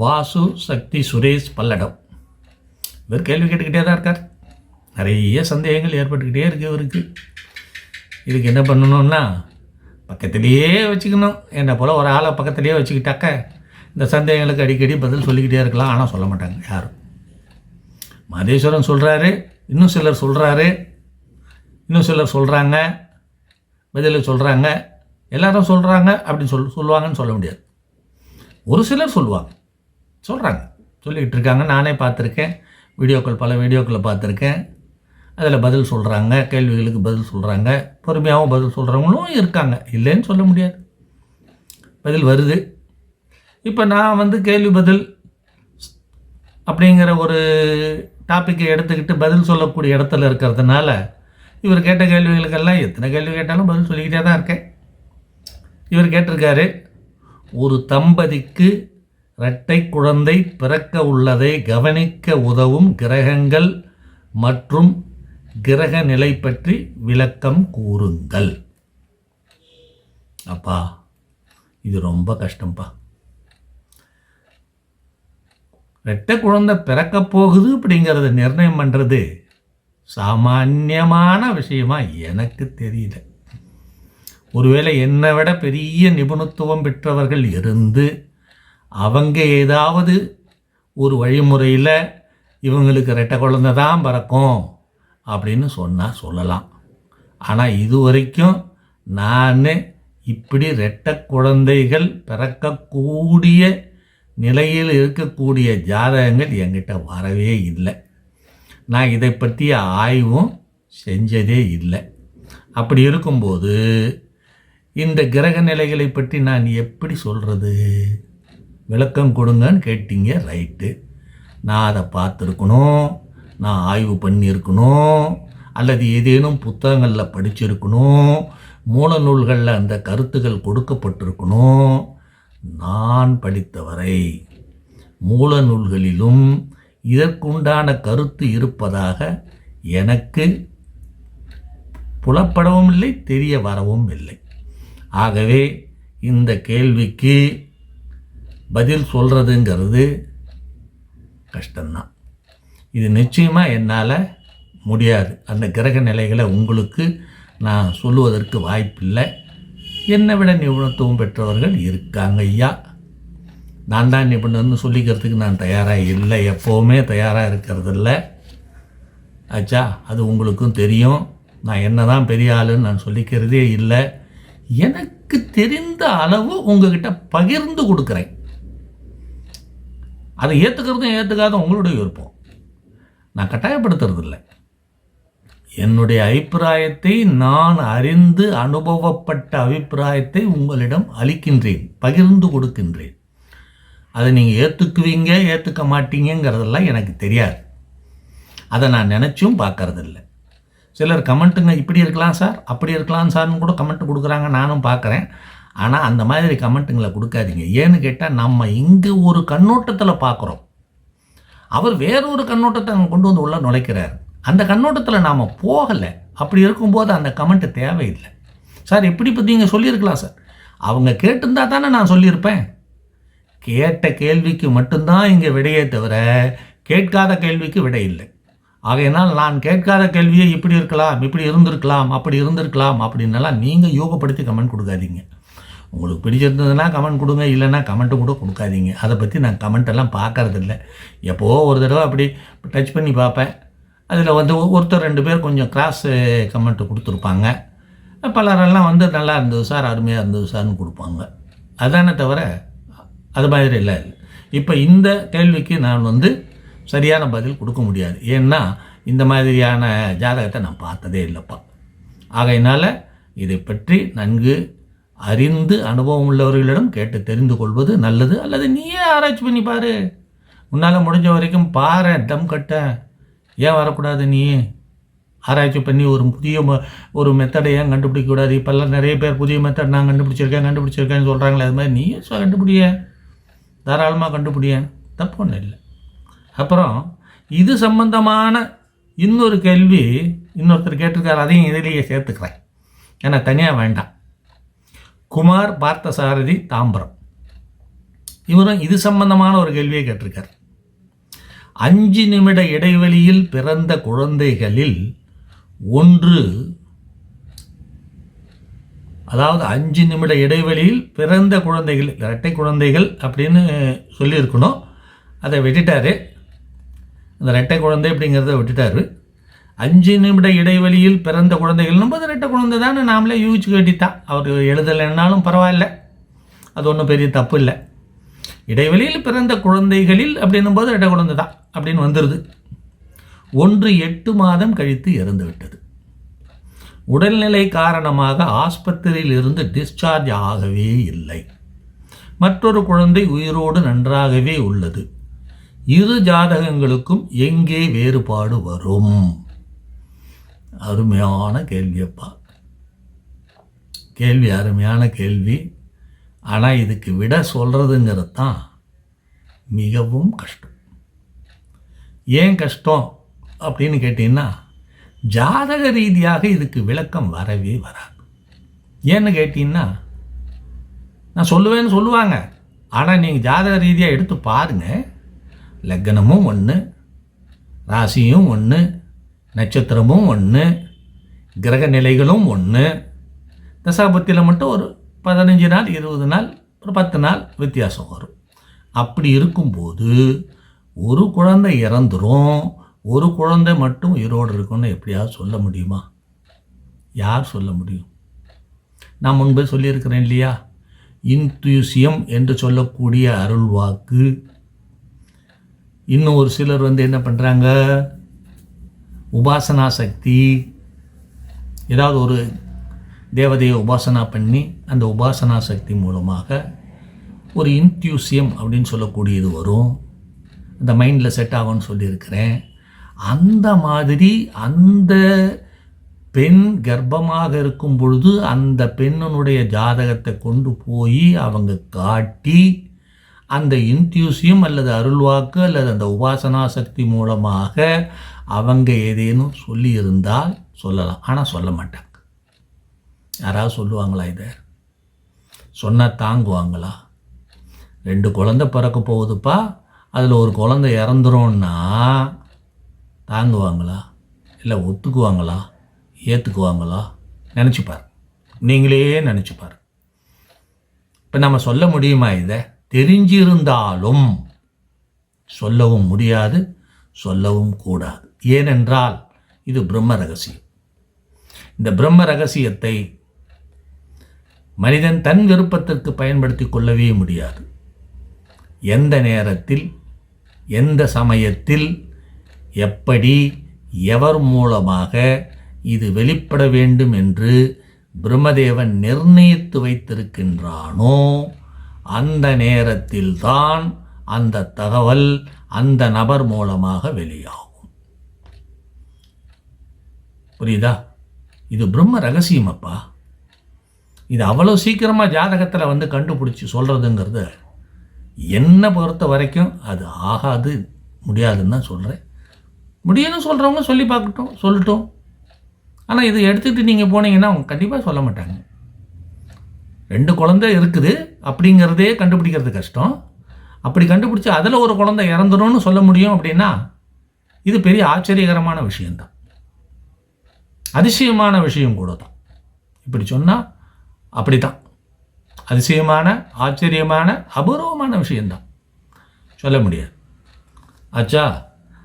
வாசு சக்தி சுரேஷ் பல்லடம். இவர் கேள்வி கேட்டுக்கிட்டே தான் இருக்கார். நிறைய சந்தேகங்கள் ஏற்பட்டுக்கிட்டே இருக்குது இவருக்கு. இதுக்கு என்ன பண்ணணும்னா பக்கத்திலேயே வச்சுக்கணும். என்னை போல் ஒரு ஆளை பக்கத்திலேயே வச்சுக்கிட்டாக்க இந்த சந்தேகங்களுக்கு அடிக்கடி பதில் சொல்லிக்கிட்டே இருக்கலாம். ஆனால் சொல்ல மாட்டாங்க யாரும். மதேஸ்வரன் சொல்கிறாரு இன்னும் சிலர் சொல்கிறாரு இன்னும் சிலர் சொல்கிறாங்க பதில் சொல்கிறாங்க எல்லாரும் சொல்கிறாங்க அப்படின்னு சொல் சொல்லுவாங்கன்னு சொல்ல முடியாது. ஒரு சிலர் சொல்லுவாங்க. சொல்கிறாங்க சொல்லிக்கிட்டு இருக்காங்க நானே பார்த்துருக்கேன். வீடியோக்கள் பல வீடியோக்களை பார்த்துருக்கேன். அதில் பதில் சொல்கிறாங்க கேள்விகளுக்கு பதில் சொல்கிறாங்க பொறுமையாகவும் பதில் சொல்கிறவங்களும் இருக்காங்க. இல்லைன்னு சொல்ல முடியாது. பதில் வருது. இப்போ நான் வந்து கேள்வி பதில் அப்படிங்கிற ஒரு டாப்பிக்கை எடுத்துக்கிட்டு பதில் சொல்லக்கூடிய இடத்துல இருக்கிறதுனால இவர் கேட்ட கேள்விகளுக்கெல்லாம் எத்தனை கேள்வி கேட்டாலும் பதில் சொல்லிக்கிட்டே தான் இருக்கேன். இவர் கேட்டிருக்காரு ஒரு தம்பதிக்கு இரட்டை குழந்தை பிறக்க உள்ளதை கவனிக்க உதவும் கிரகங்கள் மற்றும் கிரக நிலை பற்றி விளக்கம் கூறுங்கள். அப்பா இது ரொம்ப கஷ்டம்ப்பா ரெட்டை குழந்தை பிறக்க போகுது அப்படிங்கிறத நிர்ணயம் பண்ணுறது சாமான்யமான விஷயமா எனக்கு தெரியல. ஒருவேளை என்னை விட பெரிய நிபுணத்துவம் பெற்றவர்கள் இருந்து அவங்க ஏதாவது ஒரு வழிமுறையில் இவங்களுக்கு ரெட்டை குழந்தை தான் பிறக்கும் அப்படின்னு சொன்னால் சொல்லலாம். ஆனால் இது வரைக்கும் நான் இப்படி ரெட்ட குழந்தைகள் பிறக்கக்கூடிய நிலையில் இருக்கக்கூடிய ஜாதகங்கள் என்கிட்ட வரவே இல்லை. நான் இதை பற்றிய ஆய்வும் செஞ்சதே இல்லை. அப்படி இருக்கும்போது இந்த கிரக நிலைகளை பற்றி நான் எப்படி சொல்கிறது விளக்கம் கொடுங்கன்னு கேட்டீங்க ரைட்டு. நான் அதை பார்த்துருக்கணும் நான் ஆய்வு பண்ணியிருக்கணும் அல்லது ஏதேனும் புத்தகங்களில் படிச்சிருக்கணும் மூல நூல்களில் அந்த கருத்துக்கள் கொடுக்கப்பட்டிருக்கணும். நான் படித்தவரை மூல நூல்களிலும் இதற்குண்டான கருத்து இருப்பதாக எனக்கு புலப்படவும் இல்லை தெரிய வரவும் இல்லை. ஆகவே இந்த கேள்விக்கு பதில் சொல்கிறதுங்கிறது கஷ்டம்தான். இது நிச்சயமாக என்னால் முடியாது. அந்த கிரக நிலைகளை உங்களுக்கு நான் சொல்லுவதற்கு வாய்ப்பில்லை. என்னை விட நிபுணத்துவம் பெற்றவர்கள் இருக்காங்க ஐயா. நான் தான் நிபுணர்னு சொல்லிக்கிறதுக்கு நான் தயாராக இல்லை. எப்போவுமே தயாராக இருக்கிறதில்ல. ஆச்சா அது உங்களுக்கும் தெரியும். நான் என்ன தான் பெரிய ஆளுன்னு நான் சொல்லிக்கிறதே இல்லை. எனக்கு தெரிந்த அளவு உங்ககிட்ட பகிர்ந்து கொடுக்குறேன். அதை ஏற்றுக்கிறதும் ஏற்றுக்காத உங்களுடைய விருப்பம். நான் கட்டாயப்படுத்துறதில்லை. என்னுடைய அபிப்பிராயத்தை நான் அறிந்து அனுபவப்பட்ட அபிப்பிராயத்தை உங்களிடம் அளிக்கின்றேன் பகிர்ந்து கொடுக்கின்றேன். அதை நீங்கள் ஏற்றுக்குவீங்க ஏற்றுக்க மாட்டீங்கிறதெல்லாம் எனக்கு தெரியாது. அதை நான் நினச்சும் பார்க்கறதில்ல. சிலர் கமெண்ட்டுங்க இப்படி இருக்கலாம் சார் அப்படி இருக்கலாம் சார்னு கூட கமெண்ட் கொடுக்குறாங்க நானும் பார்க்குறேன். ஆனால் அந்த மாதிரி கமெண்ட்டுங்களை கொடுக்காதீங்க. ஏன்னு கேட்டால் நம்ம இங்கே ஒரு கண்ணோட்டத்தில் பார்க்குறோம் அவர் வேற ஒரு கண்ணோட்டத்தை அங்கே கொண்டு வந்து உள்ளே நுழைக்கிறார். அந்த கண்ணோட்டத்தில் நாம் போகலை. அப்படி இருக்கும்போது அந்த கமெண்ட்டு தேவையில்லை. சார் எப்படி பற்றி நீங்கள் சொல்லியிருக்கலாம் சார்? அவங்க கேட்டிருந்தா தானே நான் சொல்லியிருப்பேன். கேட்ட கேள்விக்கு மட்டும்தான் இங்கே விடையே தவிர கேட்காத கேள்விக்கு விடை இல்லை. ஆகையினால் நான் கேட்காத கேள்வியை இப்படி இருக்கலாம் இப்படி இருந்திருக்கலாம் அப்படி இருந்திருக்கலாம் அப்படின்னலாம் நீங்கள் யோகப்படுத்தி கமெண்ட் கொடுக்காதீங்க. உங்களுக்கு பிடிச்சிருந்ததுன்னா கமெண்ட் கொடுங்க இல்லைன்னா கமெண்ட்டும் கூட கொடுக்காதீங்க. அதை பற்றி நான் கமெண்ட்டெல்லாம் பார்க்கறதில்ல. எப்போ ஒரு தடவை அப்படி டச் பண்ணி பார்ப்பேன். அதில் வந்து ஒருத்தர் ரெண்டு பேர் கொஞ்சம் கிராஸ் கமெண்ட் கொடுத்துருப்பாங்க. பலரெல்லாம் வந்து நல்லா இருந்தது சார் அருமையாக இருந்தது சார்னு கொடுப்பாங்க. அதானே தவிர அது மாதிரி இல்லை. இப்போ இந்த கேள்விக்கு நான் வந்து சரியான பதில் கொடுக்க முடியாது. ஏன்னா இந்த மாதிரியான ஜாதகத்தை நான் பார்த்ததே இல்லைப்பா. ஆகையினால் இதை பற்றி நன்கு அறிந்து அனுபவம் உள்ளவர்களிடம் கேட்டு தெரிந்து கொள்வது நல்லது. அல்லது நீயே ஆராய்ச்சி பண்ணி பாரு. உன்னால் முடிஞ்ச வரைக்கும் பாரு தம் கட்ட. ஏன் வரக்கூடாது நீ? ஆராய்ச்சி பண்ணி ஒரு புதிய ம- ஒரு மெத்தடை ஏன் கண்டுபிடிக்கக்கூடாது இப்போல்லாம் நிறைய பேர் புதிய மெத்தட் நான் கண்டுபிடிச்சிருக்கேன் கண்டுபிடிச்சிருக்கேன்னு சொல்கிறாங்களே அது மாதிரி நீயே கண்டுபிடிய. தாராளமாக கண்டுபிடிய. தப்பு ஒன்றும் இல்லை. அப்புறம் இது சம்பந்தமான இன்னொரு கேள்வி இன்னொருத்தர் கேட்டிருக்காரு அதையும் இதிலேயே சேர்த்துக்கிறேன். ஏன்னா தனியாக வேண்டாம். குமார் பார்த்தசாரதி தாம்பரம். இவரும் இது சம்பந்தமான ஒரு கேள்வியை கேட்டிருக்கார். அஞ்சு நிமிட இடைவெளியில் பிறந்த குழந்தைகளில் ஒன்று அதாவது அஞ்சு நிமிட இடைவெளியில் பிறந்த குழந்தைகள் இரட்டை குழந்தைகள் அப்படின்னு சொல்லியிருக்கணும். அதை விட்டுட்டார். அந்த இரட்டை குழந்தை அப்படிங்கிறத விட்டுட்டார். அஞ்சு நிமிட இடைவெளியில் பிறந்த குழந்தைகள் போது ரெட்டை குழந்தை தானே நாமளே யூகிச்சு கேட்டித்தான் அவர் எழுதலைன்னாலும் பரவாயில்ல. அது ஒன்றும் பெரிய தப்பு இல்லை. இடைவெளியில் பிறந்த குழந்தைகளில் அப்படின்னும் போது குழந்தை தான் அப்படின்னு வந்துடுது ஒன்று எட்டு மாதம் கழித்து இறந்து விட்டது. உடல்நிலை காரணமாக ஆஸ்பத்திரியில் இருந்து டிஸ்சார்ஜ் ஆகவே இல்லை. மற்றொரு குழந்தை உயிரோடு நன்றாகவே உள்ளது. இரு ஜாதகங்களுக்கும் எங்கே வேறுபாடு வரும்? அருமையான கேள்வியப்பா கேள்வி அருமையான கேள்வி. ஆனால் இதுக்கு விட சொல்கிறதுங்கிறது தான் மிகவும் கஷ்டம். ஏன் கஷ்டம் அப்படின்னு கேட்டிங்கன்னா ஜாதக ரீதியாக இதுக்கு விளக்கம் வரவே வராது. ஏன்னு கேட்டிங்கன்னா நான் சொல்லுவேன்னு சொல்லுவாங்க. ஆனால் நீங்கள் ஜாதக ரீதியாக எடுத்து பாருங்கள் லக்னமும் ஒன்று ராசியும் ஒன்று நட்சத்திரமும் ஒன்று கிரக நிலைகளும் ஒன்று தசாபத்தியில் மட்டும் ஒரு பதினஞ்சு நாள் இருபது நாள் ஒரு பத்து நாள் வித்தியாசம் வரும். அப்படி இருக்கும்போது ஒரு குழந்தை இறந்துரும். ஒரு குழந்தை மட்டும் உயிரோடு இருக்குன்னு எப்படியாவது சொல்ல முடியுமா? யார் சொல்ல முடியும்? நான் முன்பே சொல்லியிருக்கிறேன் இல்லையா? இன்த்யூசியம் என்று சொல்லக்கூடிய அருள் வாக்கு இன்னும் ஒரு சிலர் வந்து என்ன பண்ணுறாங்க உபாசனா சக்தி ஏதாவது ஒரு தேவதையை உபாசனா பண்ணி அந்த உபாசனா சக்தி மூலமாக ஒரு இன்ட்யூசியம் அப்படின்னு சொல்லக்கூடியது வரும். அந்த மைண்டில் செட் ஆகும்னு சொல்லியிருக்கிறேன். அந்த மாதிரி அந்த பெண் கர்ப்பமாக இருக்கும் பொழுது அந்த பெண்ணினுடைய ஜாதகத்தை கொண்டு போய் அவங்க காட்டி அந்த இன்ட்யூசியம் அல்லது அருள்வாக்கு அல்லது அந்த உபாசனா சக்தி மூலமாக அவங்க ஏதேனும் சொல்லியிருந்தால் சொல்லலாம். ஆனால் சொல்ல மாட்டாங்க. யாராவது சொல்லுவாங்களா இதை? சொன்னால் தாங்குவாங்களா? ரெண்டு குழந்தை பிறக்க போகுதுப்பா. அதில் ஒரு குழந்தை இறந்துரும்னா தாங்குவாங்களா? இல்லை ஒத்துக்குவாங்களா? ஏற்றுக்குவாங்களா நினச்சிப்பார் நீங்களே நினச்சிப்பார் இப்போ நம்ம சொல்ல முடியுமா இதை? தெரிஞ்சிருந்தாலும் சொல்லவும் முடியாது சொல்லவும் கூடாது. ஏனென்றால் இது பிரம்ம ரகசியம். இந்த பிரம்ம ரகசியத்தை மனிதன் தன் விருப்பத்திற்கு பயன்படுத்தி கொள்ளவே முடியாது. எந்த நேரத்தில் எந்த சமயத்தில் எப்படி எவர் மூலமாக இது வெளிப்பட வேண்டும் என்று பிரம்மதேவன் நிர்ணயித்து வைத்திருக்கின்றானோ அந்த நேரத்தில்தான் அந்த தகவல் அந்த நபர் மூலமாக வெளியாகும். புரியுதா? இது பிரம்ம ரகசியம் அப்பா இது அவ்வளோ சீக்கிரமாக ஜாதகத்தில் வந்து கண்டுபிடிச்சி சொல்கிறதுங்கிறது என்னை பொறுத்த வரைக்கும் அது ஆகாது முடியாதுன்னு தான் சொல்கிறேன் முடியும்னு சொல்கிறவங்க சொல்லி பார்க்கட்டும் சொல்லட்டும். ஆனால் இதை எடுத்துகிட்டு நீங்கள் போனீங்கன்னா அவங்க கண்டிப்பாக சொல்ல மாட்டாங்க. ரெண்டு குழந்தை இருக்குது அப்படிங்கிறதே கண்டுபிடிக்கிறது கஷ்டம். அப்படி கண்டுபிடிச்சி அதில் ஒரு குழந்தை இறந்துடும்னு சொல்ல முடியும் அப்படின்னா இது பெரிய ஆச்சரியகரமான விஷயந்தான் அதிசயமான விஷயம் கூட தான். இப்படி சொன்னால் அப்படி தான் அதிசயமான ஆச்சரியமான அபூர்வமான விஷயந்தான் சொல்ல முடியாது. ஆச்சா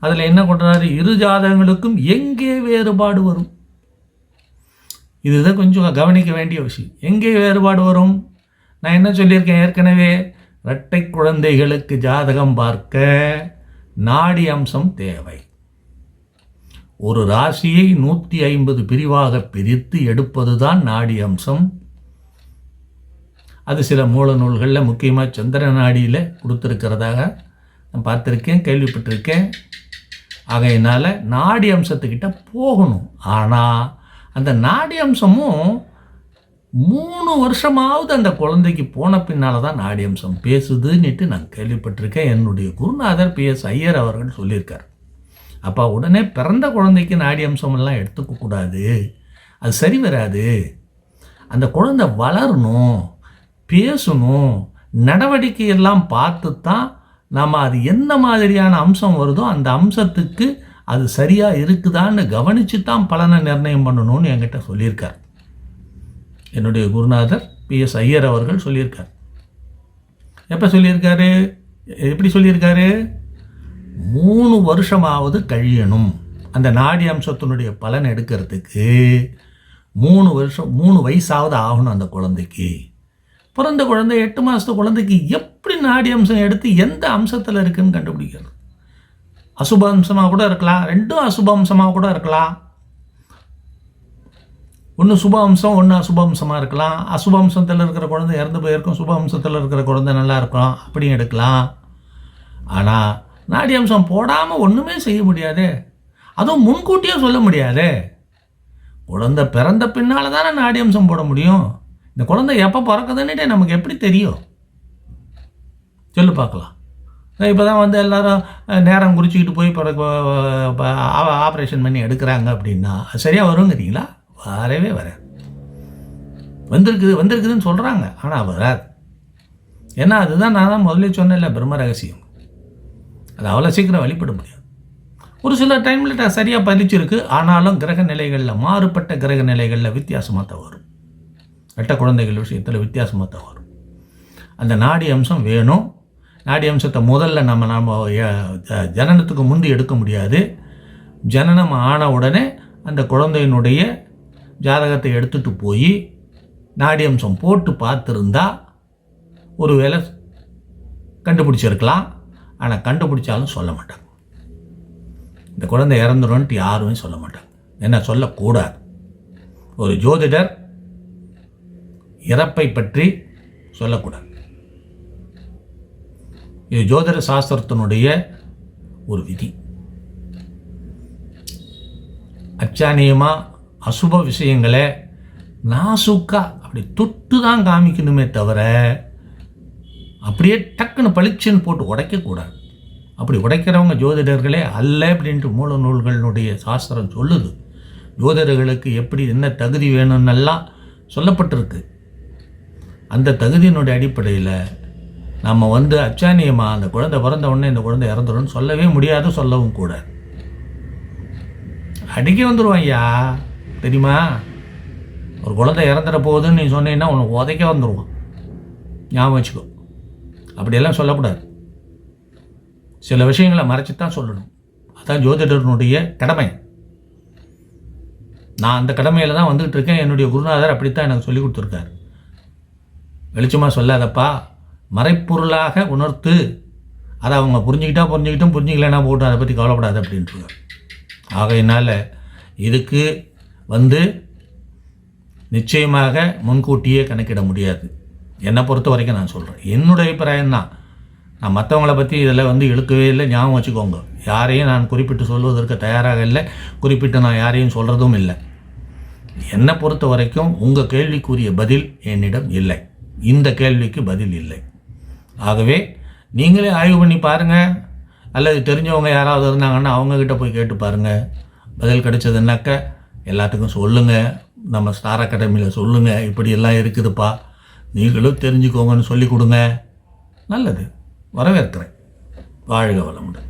அதில் என்ன பண்ணுறாரு இரு ஜாதகங்களுக்கும் எங்கே வேறுபாடு வரும்? இதுதான் கொஞ்சம் கவனிக்க வேண்டிய விஷயம். எங்கே வேறுபாடு வரும்? நான் என்ன சொல்லியிருக்கேன்? ஏற்கனவே இரட்டை குழந்தைகளுக்கு ஜாதகம் பார்க்க நாடி அம்சம் தேவை. ஒரு ராசியை நூற்றி ஐம்பது பிரிவாக பிரித்து எடுப்பது தான் நாடி அம்சம் அது சில மூல நூல்களில் முக்கியமாக சந்திர நாடியில் கொடுத்துருக்கிறதாக நான் பார்த்துருக்கேன் கேள்விப்பட்டிருக்கேன். ஆகையினால் நாடி அம்சத்துக்கிட்ட போகணும். ஆனால் அந்த நாடி அம்சமும் மூணு வருஷமாவது அந்த குழந்தைக்கு போன பின்னால் தான் நாடி அம்சம் பேசுதுன்னுட்டு நான் கேள்விப்பட்டிருக்கேன். என்னுடைய குருநாதர் பி எஸ் ஐயர் அவர்கள் சொல்லியிருக்கார். அப்போ உடனே பிறந்த குழந்தைக்கு நாடி அம்சமெல்லாம் எடுத்துக்கக்கூடாது அது சரி வராது. அந்த குழந்தை வளரணும் பேசணும் நடவடிக்கையெல்லாம் பார்த்து தான் நம்ம அது என்ன மாதிரியான அம்சம் வருதோ அந்த அம்சத்துக்கு அது சரியாக இருக்குதான்னு கவனித்து தான் பலனை நிர்ணயம் பண்ணணும்னு என்கிட்ட சொல்லியிருக்கார். என்னுடைய குருநாதர் பி. எஸ். ஐயர் அவர்கள் சொல்லியிருக்கார். எப்போ சொல்லியிருக்காரு? எப்படி சொல்லியிருக்காரு? மூணு வருஷமாவது கழியணும். அந்த நாடி அம்சத்தினுடைய பலன் எடுக்கிறதுக்கு மூணு வருஷம் மூணு வயசாவது ஆகணும் அந்த குழந்தைக்கு. பிறந்த குழந்தை எட்டு மாதத்து குழந்தைக்கு எப்படி நாடி அம்சம் எடுத்து எந்த அம்சத்தில் இருக்குதுன்னு கண்டுபிடிக்கிறது அசுப அம்சமாக கூட இருக்கலாம் ரெண்டும் அசுப அம்சமாக கூட இருக்கலாம். ஒன்று சுப அம்சம் ஒன்று அசுப அம்சமாக இருக்கலாம். அசுப அம்சத்தில் இருக்கிற குழந்தை இறந்து போயிருக்கும் சுப அம்சத்தில் இருக்கிற குழந்தை நல்லா இருக்கும் அப்படியும் எடுக்கலாம். ஆனால் நாடி அம்சம் போடாமல் ஒன்றுமே செய்ய முடியாதே. அதுவும் முன்கூட்டியே சொல்ல முடியாதே. குழந்தை பிறந்த பின்னால் தானே நாடி அம்சம் போட முடியும்? இந்த குழந்தை எப்போ பிறக்குதுன்னுட்டே நமக்கு எப்படி தெரியும்? சொல்லு பார்க்கலாம். இப்போ தான் வந்து எல்லோரும் நேரம் குறிச்சிக்கிட்டு போய் பிறகு ஆப்ரேஷன் பண்ணி எடுக்கிறாங்க அப்படின்னா சரியாக வருங்கிறீங்களா? வரவே வராது. வந்திருக்குது வந்திருக்குதுன்னு சொல்கிறாங்க ஆனால் வராது. ஏன்னா அதுதான் நான் தான் முதல்ல சொன்னேன்ல பிரம்ம ரகசியம். அது அவ்வளோ சீக்கிரம் வெளிப்பட முடியாது. ஒரு சில டைமில் சரியாக பதிச்சிருக்கு ஆனாலும் கிரக நிலைகளில் மாறுபட்ட கிரக நிலைகளில் வித்தியாசமாக தான் வரும். எட்ட குழந்தைகள் விஷயத்தில் வித்தியாசமாக தான் வரும். அந்த நாடி அம்சம் வேணும். நாடி அம்சத்தை முதல்ல நம்ம நம்ம ஜனனத்துக்கு முந்தி எடுக்க முடியாது. ஜனனம் ஆன உடனே அந்த குழந்தையினுடைய ஜாதகத்தை எடுத்துட்டு போய் நாடி அம்சம் போட்டு பார்த்துருந்தா ஒரு வேலை கண்டுபிடிச்சிருக்கலாம். ஆனால் கண்டுபிடிச்சாலும் சொல்ல மாட்டாங்க. இந்த குழந்தை இறந்துடும்ன்ட்டு யாருமே சொல்ல மாட்டாங்க. என்ன சொல்லக்கூடாது. ஒரு ஜோதிடர் இறப்பை பற்றி சொல்லக்கூடாது. இது ஜோதிட சாஸ்திரத்தினுடைய ஒரு விதி. அச்சானியமாக அசுப விஷயங்களை நாசுக்கா அப்படி தொட்டு தான் காமிக்கணுமே தவிர அப்படியே டக்குன்னு பளிச்சுன்னு போட்டு உடைக்கக்கூடாது. அப்படி உடைக்கிறவங்க ஜோதிடர்களே அல்ல அப்படின்ட்டு மூல நூல்களினுடைய சாஸ்திரம் சொல்லுது. ஜோதிடர்களுக்கு எப்படி என்ன தகுதி வேணும்னெல்லாம் சொல்லப்பட்டிருக்கு. அந்த தகுதியினுடைய அடிப்படையில் நம்ம வந்து அச்சானியமாக அந்த குழந்தை பிறந்த உடனே இந்த குழந்தை இறந்துடும் சொல்லவே முடியாது சொல்லவும் கூடாது. அடிக்க வந்துடுவோம் ஐயா தெரியுமா? ஒரு குழந்தை இறந்துட போகுதுன்னு நீ சொன்னீங்கன்னா உனக்கு உதைக்க வந்துடுவான் ஞாபகம் வச்சுக்கோ. அப்படியெல்லாம் சொல்லக்கூடாது. சில விஷயங்களை மறைச்சி தான் சொல்லணும். அதான் ஜோதிடனுடைய கடமை. நான் அந்த கடமையில் தான் வந்துகிட்டு இருக்கேன் என்னுடைய குருநாதர் அப்படித்தான் எனக்கு சொல்லி கொடுத்துருக்காரு. வெளிச்சமாக சொல்லாதப்பா மறைப்பொருளாக உணர்த்து அதை அவங்க புரிஞ்சுக்கிட்டா புரிஞ்சுக்கிட்டும் புரிஞ்சுக்கலைன்னா போட்டு அதை பற்றி கவலைப்படாது அப்படின்ட்டுருக்கார் ஆகையினால் இதுக்கு வந்து நிச்சயமாக முன்கூட்டியே கணக்கிட முடியாது. என்னை பொறுத்த வரைக்கும் நான் சொல்கிறேன் என்னுடைய அபிப்பிராயம் தான். நான் மற்றவங்கள பற்றி இதில் வந்து இழுக்கவே இல்லை ஞாபகம் வச்சுக்கோங்க. யாரையும் நான் குறிப்பிட்டு சொல்வதற்கு தயாராக இல்லை. குறிப்பிட்டு நான் யாரையும் சொல்கிறதும் இல்லை. என்னை பொறுத்த வரைக்கும் உங்கள் கேள்விக்குரிய பதில் என்னிடம் இல்லை. இந்த கேள்விக்கு பதில் இல்லை. ஆகவே நீங்களே ஆய்வு பண்ணி பாருங்கள் அல்லது தெரிஞ்சவங்க யாராவது இருந்தாங்கன்னா அவங்கக்கிட்ட போய் கேட்டு பாருங்கள் பதில் கிடைச்சதுன்னாக்க எல்லாத்துக்கும் சொல்லுங்கள் நம்ம ஸ்டார் அகாடமியில் சொல்லுங்கள் இப்படியெல்லாம் இருக்குதுப்பா. நீங்களும் தெரிஞ்சுக்கோங்கன்னு சொல்லி கொடுங்க. நல்லது. வரவேற்கிறேன். வாழ்க வளமுடன்.